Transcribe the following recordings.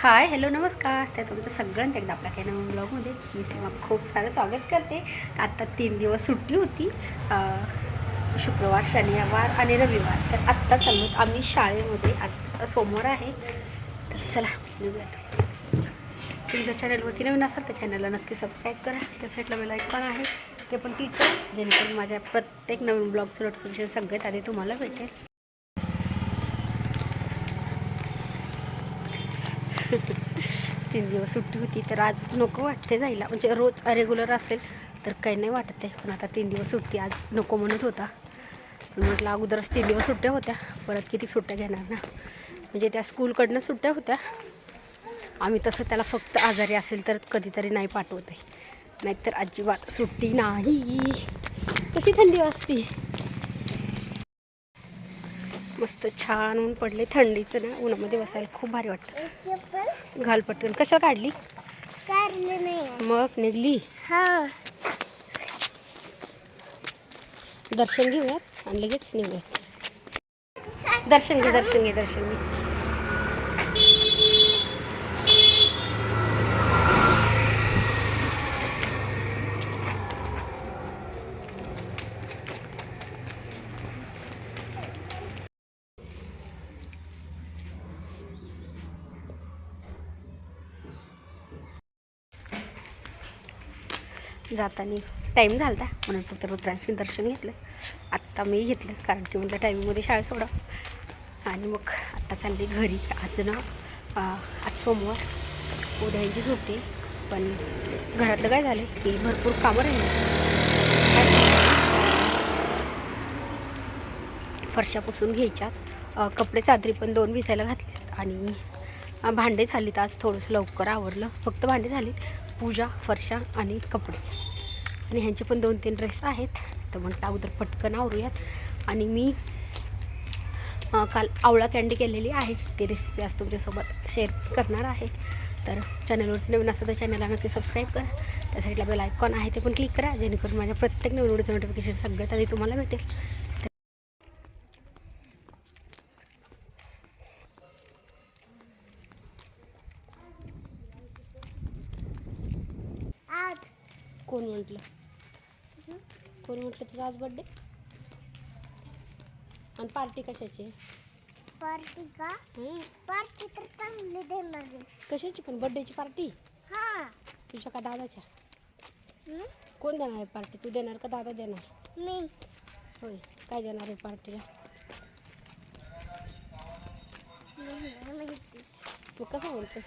Hi hello नमस्कार. त्या तुमचं सगळ्यांच्या एकदा आपल्या काही नवीन ब्लॉगमध्ये मी तेव्हा खूप सारं स्वागत करते. आत्ता तीन दिवस सुट्टी होती. शुक्रवार शनिवार आणि रविवार. तर आत्ता चाललो आम्ही शाळेमध्ये आज सोमवार आहे. तर चला निघूयात. तुमच्या चॅनलवरती नवीन असाल तर चॅनलला नक्की सबस्क्राईब करा. त्या साईडला बेल आयकॉन आहे. ते पण क्लिक करा. जेणेकरून माझ्या प्रत्येक नवीन ब्लॉगचं नोटिफिकेशन सगळ्यात आधी तुम्हाला भेटेल. तीन दिवस सुट्टी होती तर आज नको वाटते जायला. म्हणजे रोज रेग्युलर असेल तर काही नाही वाटत आहे. पण आता तीन दिवस सुट्टी आज नको म्हणत होता. पण म्हटलं अगोदरच तीन दिवस सुट्ट्या होत्या. परत किती सुट्ट्या घेणार ना? म्हणजे त्या स्कूलकडनं सुट्ट्या होत्या. आम्ही तसं त्याला फक्त आजारी असेल तर कधीतरी नाही पाठवत आहे नाहीतर अजिबात सुट्टी नाही. कशी थंडी वाजती? मस्त छान ऊन पडले थंडीचं ना उन्हामध्ये बसायला खूप भारी वाटतं. घाल पटकन. कशा काढली? काढले नाही. मग निघली? हा. दर्शन घेऊयात आणि लगेच निघूयात. दर्शन घे दर्शन घे दर्शन घे. जाताना टाईम झाला होता म्हणून फक्त रुद्रांशी दर्शन घेतलं. आत्ता मी घेतलं कारण की म्हटलं टायमिंगमध्ये शाळा सोडा. आणि मग आत्ता चालली घरी. आज ना आज सोमवार. उद्या यांची सुट्टी. पण घरातलं काय झालं की भरपूर कामं राहिली. फरशापासून घ्यायच्यात. कपडे चादरी पण दोन विसायला घातल्यात आणि भांडे झालीत आज. थोडंसं लवकर आवरलं. फक्त भांडे झालीत. पूजा फरशा आणि कपडे. आणि ह्यांचे पण दोन तीन ड्रेस आहेत. तर म्हटलं अगोदर पटकन आवरूयात. आणि मी काल आवळा कॅन्डी केलेली आहे. ती रेसिपी आज तुमच्यासोबत शेअर करणार आहे. तर चॅनलवरती नवीन असतं तर चॅनलला नक्की सबस्क्राईब करा. त्यासाठी बेल आयकॉन आहे ते पण क्लिक करा. जेणेकरून माझ्या प्रत्येक नवीन व्हिडिओचं नोटिफिकेशन सगळ्यात आधी तुम्हाला भेटेल आज कोण म्हटलं? कोण म्हटलं तुझा आज बड्डे आणि पार्टी कशाची? पार्टी का? हं? पार्टी तर चांगली देणार आहे. कशाची पण? बड्डेची पार्टी हा. तुझ्या का दादाच्या? हं? कोण देणार आहे पार्टी तू देणार का दादा देणार? मी. होय. काय देणार आहे पार्टीला नाही माहिती. तू कसं बोलतो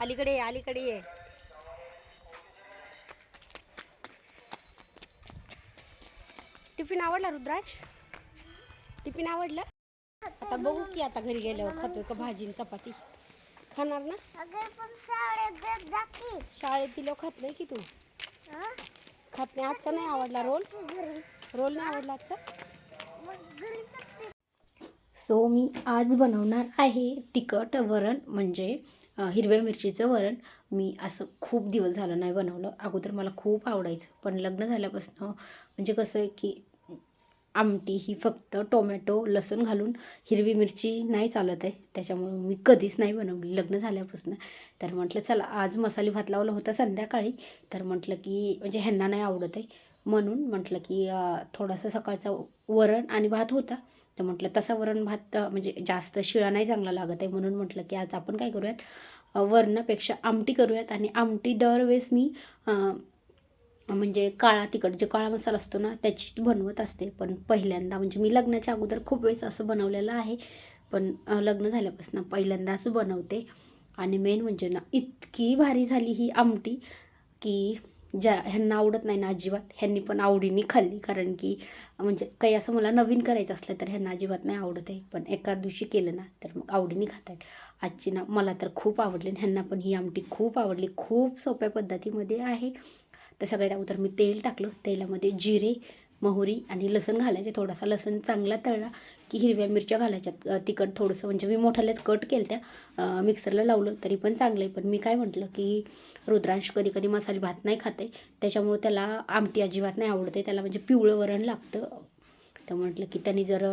अलीकडे ये अलीकडे ये. टिफिन आवडला रुद्राक्ष? टिफिन आवडलं? आता बघू की आता घरी गेल्यावर खातोय का भाजी चपाती. खाणार ना? शाळेत दिलो खात नाही की तू? खात नाही. आजचा नाही आवडला रोल? रोल नाही आवडला आजचा? सो मी आज बनवणार आहे तिखट वरण म्हणजे हिरव्या मिरचीचं वरण. मी असं खूप दिवस झालं नाही बनवलं. अगोदर मला खूप आवडायचं. पण लग्न झाल्यापासून म्हणजे कसं आहे की आमटी ही फक्त टोमॅटो लसूण घालून हिरवी मिरची नाही चालत आहे. त्याच्यामुळं मी कधीच नाही बनवली. लग्न झाल्यापासून. तर म्हटलं चला आज मसाले भात लावला होता संध्याकाळी. तर म्हटलं की म्हणजे ह्यांना नाही आवडत आहे. म्हणून म्हटलं की थोडासा सकाळचा वरण आणि भात होता. तर म्हटलं तसा वरण भात म्हणजे जास्त शिळा नाही चांगला लागत आहे. म्हणून म्हटलं की आज आपण काय करूयात? वरणापेक्षा आमटी करूयात. आणि आमटी दरवेळेस मी म्हणजे काळा तिखट जे काळा मसाला असतो ना त्याची बनवत असते. पण पहिल्यांदा म्हणजे मी लग्नाच्या अगोदर खूप वेळेस असं बनवलेलं आहे. पण लग्न झाल्यापासून पहिल्यांदाच बनवते. आणि मेन म्हणजे ना इतकी भारी झाली ही आमटी की ज्या ह्यांना आवडत नाही ना अजिबात ह्यांनी पण आवडीने खाल्ली. कारण की म्हणजे काही असं मला नवीन करायचं असलं तर ह्यांना अजिबात नाही आवडत आहे. पण एका दिवशी केलं ना तर मग आवडीने खात आहेत आजची ना मला तर खूप आवडली ह्यांना पण ही आमटी खूप आवडली. खूप सोप्या पद्धतीमध्ये आहे. तर सगळ्यात अगोदर मी तेल टाकलं. तेलामध्ये जिरे मोहरी आणि लसण घालायचे. थोडासा लसण चांगला तळला की हिरव्या मिरच्या घालायच्यात. तिखट थोडंसं म्हणजे मी मोठ्यालाच कट केलं त्या मिक्सरला लावलं तरी पण चांगलं आहे. पण मी काय म्हटलं की रुद्रांश कधी कधी मसाले भात नाही खाते त्याच्यामुळे त्याला आमटी अजिबात नाही आवडते. त्याला म्हणजे पिवळं वरण लागतं. तर म्हटलं की त्यांनी जर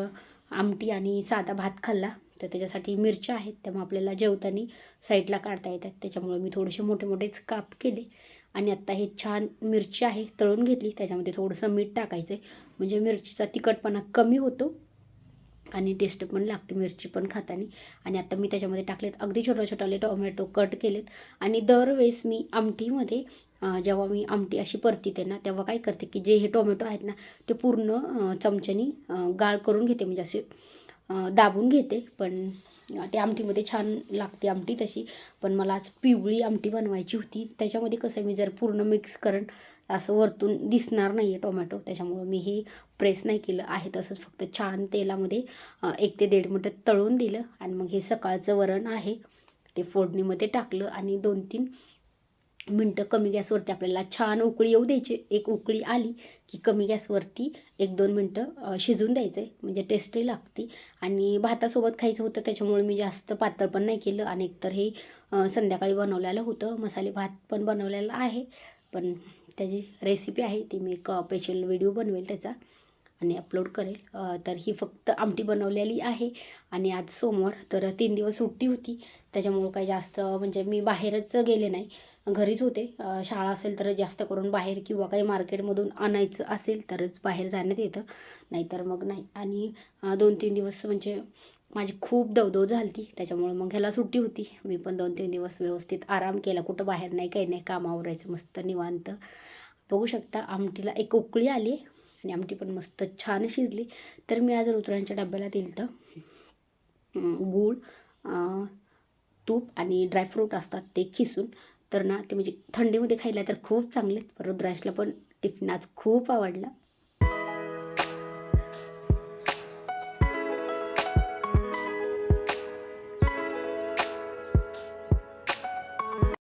आमटी आणि साधा भात खाल्ला तर त्याच्यासाठी मिरच्या आहेत. त्यामुळे आपल्याला जेवताना साईडला काढता येतात. त्याच्यामुळे मी थोडेसे मोठे मोठेच काप केले. आणि आत्ता हे छान मिरची आहे तळून घेतली. त्याच्यामध्ये थोडंसं मीठ टाकायचं आहे म्हणजे मिरचीचा तिखटपणा कमी होतो आणि टेस्ट पण लागते मिरची पण खाताना. आणि आता मी त्याच्यामध्ये टाकलेत अगदी छोट्या छोटाले टोमॅटो कट केलेत. आणि दरवेळेस मी आमटीमध्ये जेव्हा मी आमटी अशी परतीते ना तेव्हा काय करते की जे हे टोमॅटो आहेत ना ते पूर्ण चमच्यानी गाळ करून घेते. म्हणजे असे दाबून घेते. पण ते आमटीमध्ये छान लागते आमटी तशी. पण मला आज पिवळी आमटी बनवायची होती. त्याच्यामध्ये कसं मी जर पूर्ण मिक्स करण असं वरतून दिसणार नाही आहे टोमॅटो. त्याच्यामुळं मी हे प्रेस नाही केलं. आहे तसंच फक्त छान तेलामध्ये एक ते दीड मिनटं तळून दिलं. आणि मग हे सकाळचं वरण आहे. ते फोडणीमध्ये टाकलं. आणि दोन तीन मिनटं कमी गॅसवरती आपल्याला छान उकळी येऊ द्यायची. एक उकळी आली की कमी गॅसवरती एक दोन मिनटं शिजून द्यायचं आहे म्हणजे टेस्टही लागते. आणि भातासोबत खायचं होतं त्याच्यामुळे मी जास्त पातळ पण नाही केलं. आणि एकतर हे संध्याकाळी बनवलेलं होतं. मसाले भात पण बनवलेला आहे. पण त्याची रेसिपी आहे ती मी एक स्पेशल व्हिडिओ बनवेल त्याचा. आणि अपलोड करेल. तर ही फक्त आमटी बनवलेली आहे. आणि आज सोमवार तर तीन दिवस सुट्टी होती. त्याच्यामुळं काही जास्त म्हणजे मी बाहेरच गेले नाही. घरीच होते. शाळा असेल तर जास्त करून बाहेर किंवा काही मार्केटमधून आणायचं असेल तरच बाहेर जाण्यात येतं. नाहीतर मग नाही. आणि दोन तीन दिवस म्हणजे माझी खूप दवदव झाली ती त्याच्यामुळे मग ह्याला सुट्टी होती. मी पण दोन तीन दिवस व्यवस्थित आराम केला. कुठं बाहेर नाही काही नाही. कामावरायचं मस्त निवांत. बघू शकता आमटीला एक उकळी आली आणि आमटी पण मस्त छान शिजली. तर मी आज रुद्रांच्या डब्याला दिलं तर गूळ तूप आणि ड्रायफ्रूट असतात ते खिसून. तर ना ते म्हणजे थंडीमध्ये खायला तर खूप चांगले रुद्रांशला पण टिफिन आज खूप आवडला.